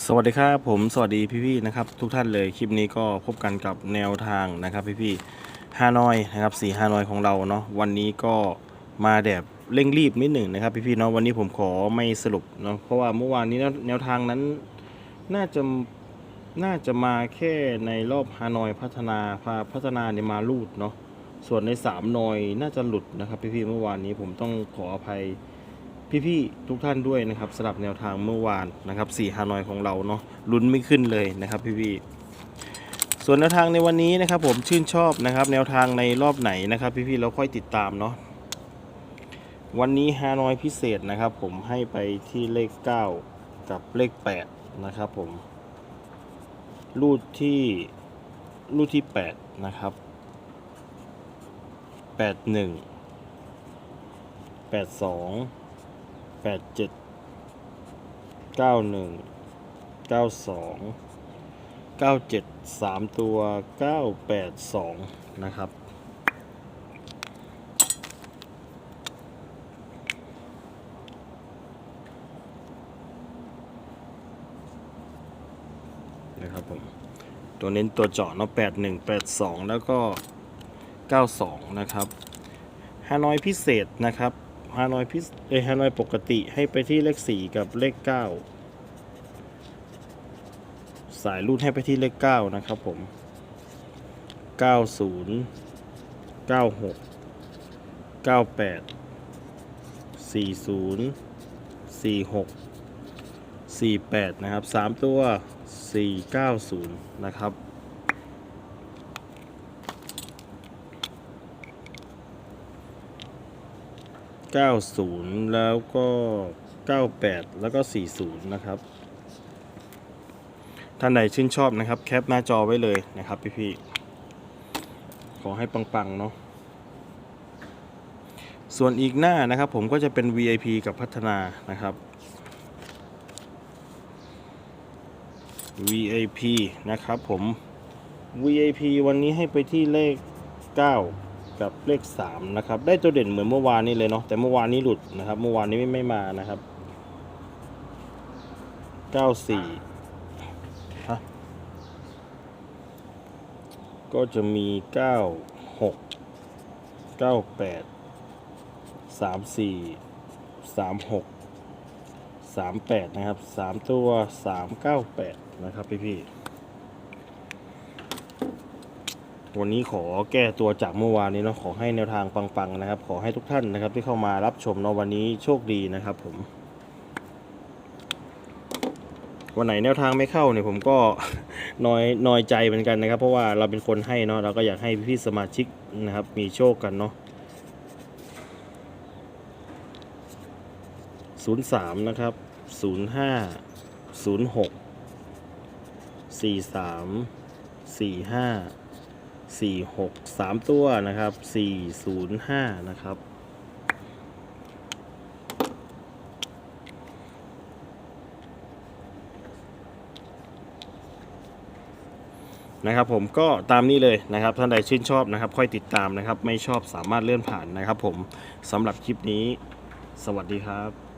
สวัสดีครับผมสวัสดีพี่ๆนะครับทุกท่านเลยคลิปนี้ก็พบกันกับแนวทางนะครับพี่ๆฮานอยนะครับสีฮานอยของเราเนาะวันนี้ก็มาแบบเร่งรีบนิดหนึ่งนะครับพี่ๆเนาะวันนี้ผมขอไม่สรุปเนาะเพราะว่าเมื่อวานนี้แนวทางนั้นน่าจะน่าจะมาแค่ในรอบฮานอยพัฒนาพาพัฒนาเนี่ยมาลูดเนาะส่วนในสามนอยน่าจะหลุดนะครับพี่ๆเมื่อวานนี้ผมต้องขออภัย พี่ๆทุกท่านด้วยนะครับสำหรับแนวทางเมื่อวานนะครับสี่ฮานอยของเราเนาะลุ้นไม่ขึ้นเลยนะครับพี่ๆส่วนแนวทางในวันนี้นะครับ ผมชื่นชอบนะครับ แนวทางในรอบไหนนะครับ พี่ๆเราค่อยติดตามเนาะวันนี้ฮานอยพิเศษนะครับ ผมให้ไปที่เลข 9 กับเลข 8 นะครับผมรูดที่รูดที่ 8 นะครับ 81 82 แปดเจ็ดเก้าหนึ่งเก้าสองเก้าเจ็ดสามตัวเก้าแปดสองนะครับนะครับผมตัวเน้นตัวเจาะเนาะแปดหนึ่งแปดสองแล้วก็เก้าสองนะครับฮานอยพิเศษนะครับ ฮานอยพิเศษเอยฮานอยปกติให้ไปที่เลขสี่กับเลขเก้าสายรูดให้ไปที่เลขเก้านะครับผมเก้าศูนย์เก้าหกเก้าแปดสี่ศูนย์สี่หกสี่แปดนะครับสามตัวสี่เก้าศูนย์นะครับ 90 แล้วก็ 98 แล้วก็ 40 นะครับ ท่านใดชื่นชอบนะครับ แคปหน้าจอไว้เลยนะครับพี่ๆ ขอให้ปังๆ เนาะ ส่วนอีกหน้านะครับผมก็จะเป็น VIP กับพัฒนานะครับ VIP นะครับผม VIP วันนี้ให้ไปที่เลข 9 กับเลข 3 นะครับ ได้ตัวเด่นเหมือนเมื่อวานนี้เลยเนาะแต่เมื่อวานนี้หลุดนะครับ เมื่อวานนี้ไม่ไม่มานะครับ 94ฮะก็จะมี 96 98 34 36 38 นะครับ 3 ตัว 398 นะครับพี่พี่ๆ วันนี้ขอแก้ตัวจากเมื่อวานนี้เนาะขอให้แนวทางปังๆนะครับ ขอให้ทุกท่านนะครับ ที่เข้ามารับชมเนาะวันนี้โชคดีนะครับ ผม วันไหนแนวทางไม่เข้าเนี่ยผมก็น้อยน้อยใจเหมือนกันนะครับ เพราะว่าเราเป็นคนให้เนาะเราก็อยากให้พี่สมาชิกนะครับ มีโชคกันเนาะศูนย์สามนะครับศูนย์ห้าศูนย์หกสี่สามสี่ห้า สี่หกสามตัวนะครับสี่ศูนย์ห้านะครับ นะครับผมก็ตามนี้เลยนะครับท่านใดชื่นชอบนะครับ ค่อยติดตามนะครับ ไม่ชอบสามารถเลื่อนผ่านนะครับผมสำหรับคลิปนี้ สวัสดีครับ